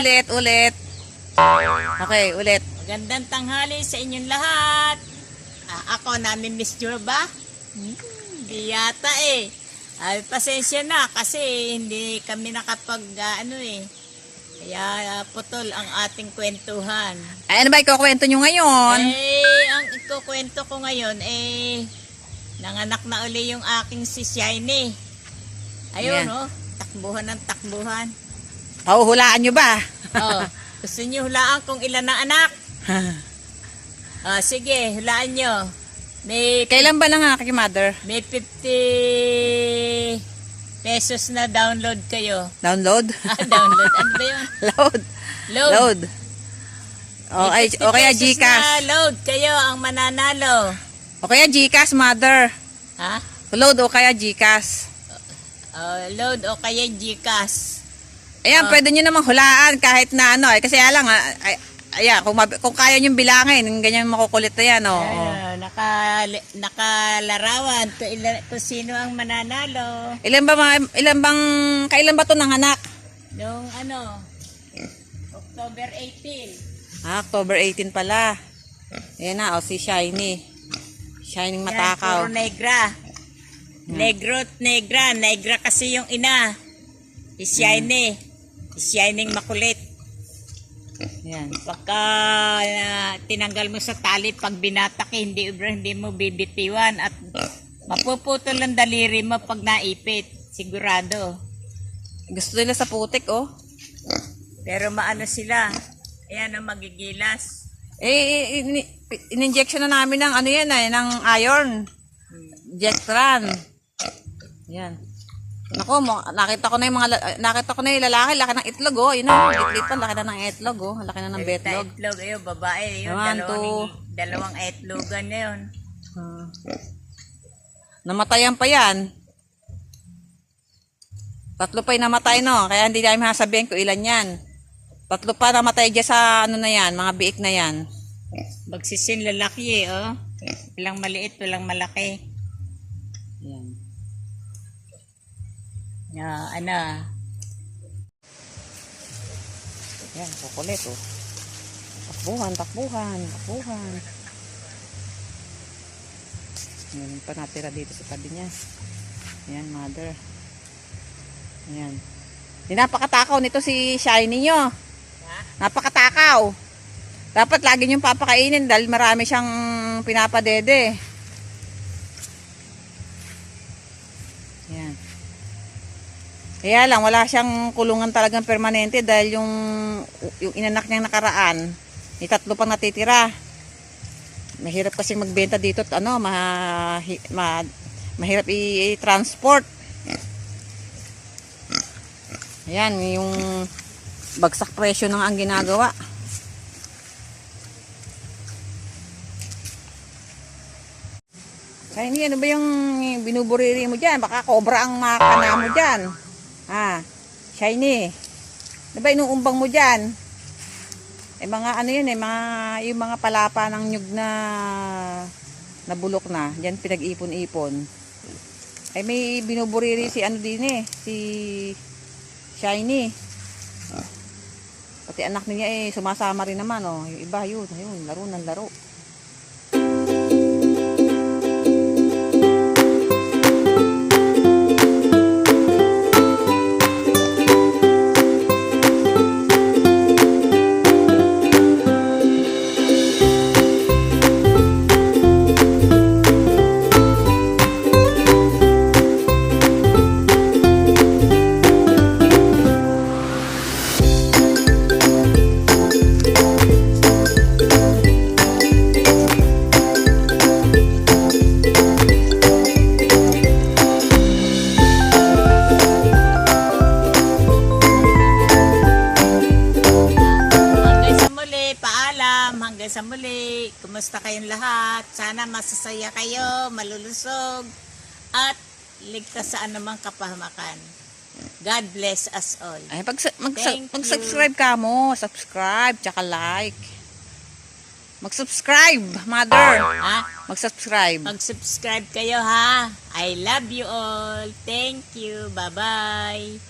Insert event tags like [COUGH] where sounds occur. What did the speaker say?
Ulit, ulit. Okay, ulit. Magandang tanghali sa inyong lahat. Ah, ako, nami-miss nyo ba? Hmm, Hindi yata eh. Ay, pasensya na kasi hindi kami nakapag ah, ano eh. Kaya ah, putol ang ating kwentuhan. Ay, ano ba ikukwento nyo ngayon? Eh, ang ikukwento ko ngayon eh, nanganak na uli yung aking si Shiny. Ayun, Ayan. oh, takbuhan ng takbuhan. Pahuhulaan nyo ba? Oh, gusto niyo hulaan kung ilan ang anak? Ah, [LAUGHS] sige, hulaan nyo. May, Kailan ba lang aking mother? may 50 pesos na download kayo. Download? [LAUGHS] Ah, download. Ano ba yun? [LAUGHS] Load. Load. Load. O, May ay, 50 o kaya pesos Gcash. na load kayo ang mananalo. O kaya Gcash, mother. Ha? Load o kaya Gcash. Oh, load o kaya Gcash. Ayan, Ah. pwede nyo namang hulaan kahit na ano. Eh, kasi ah, ay, ayan, kung, mab- kung kaya nyo bilangin, ganyan makukulit na yan. Oh, Ayun, naka, nakalarawan to ilan, kung sino ang mananalo. Ilan ba, mga, ilan bang, kailan ba to nanganak? Noong ano, October 18. Ah, October 18 pala. Ayan na, o si Shiny. Shining Yan, matakaw. puro negra. Negro at negra. Negra kasi yung ina. Is shiny. Shining makulit. Yan. Pagka ah, tinanggal mo sa tali, pag binatak, eh, hindi, hindi mo bibitiwan at mapuputol ang daliri mo pag naipit. Sigurado. Gusto nila sa putik, oh. Pero maano sila. Ayan ang magigilas. Eh, in- in-injection na namin ng ano yan eh, ng iron. Jectran. Yan. Nako, mo, nakita ko na yung mga, la- nakita ko na yung lalaki, laki ng itlog, oh. Yun na, itlit pa, laki na ng itlog, oh. Laki na ng betlog. itlog, ayun, babae. Yun, One, dalawang, two. dalawang itlogan na yun. Ah. Namatayan pa yan. Tatlo pa yung namatay, no? Kaya hindi namin sasabihin kung ilan yan. Tatlo pa namatay dyan sa ano na yan, mga biik na yan. Magsisin lalaki eh, oh. Walang maliit, walang malaki. Na, ano, Yan, kukulit, oh. Takbuhan, takbuhan, takbuhan. Yan pa natira dito sa tabi niya. Yan, mother. Yan. Napakatakaw nito si Shiny nyo. Napakatakaw. Dapat lagi niyong papakainin dahil marami siyang pinapadede. Yan. Kaya lang, wala siyang kulungan talagang permanente dahil yung, yung inanak niyang nakaraan, may tatlo pang natitira. Mahirap kasi magbenta dito at ano, ma, ma, mahirap i-transport. Ayan, yung bagsak presyo ng ang ginagawa. Shiny, ano ba yung binuburiri mo dyan? Baka cobra ang makana mo dyan. Ah, Shiny. Ano ba inuumbang mo dyan? Eh mga ano yun eh, mga, yung mga palapa ng nyug na nabulok na. Diyan pinag-ipon-ipon. Eh may binuburiri si ano din eh, si Shiny. Pati anak niya eh, sumasama rin naman oh. Yung iba yun, ayun, laro ng laro. Kumusta kayong lahat? Sana masasaya kayo, malulusog, at ligtas sa anumang kapahamakan. God bless us all. Ay, pag, mag, Thank you. mag-subscribe ka mo. Subscribe, tsaka like. Mag-subscribe, mother. Ha? Mag-subscribe. Mag-subscribe kayo ha. I love you all. Thank you. Bye-bye.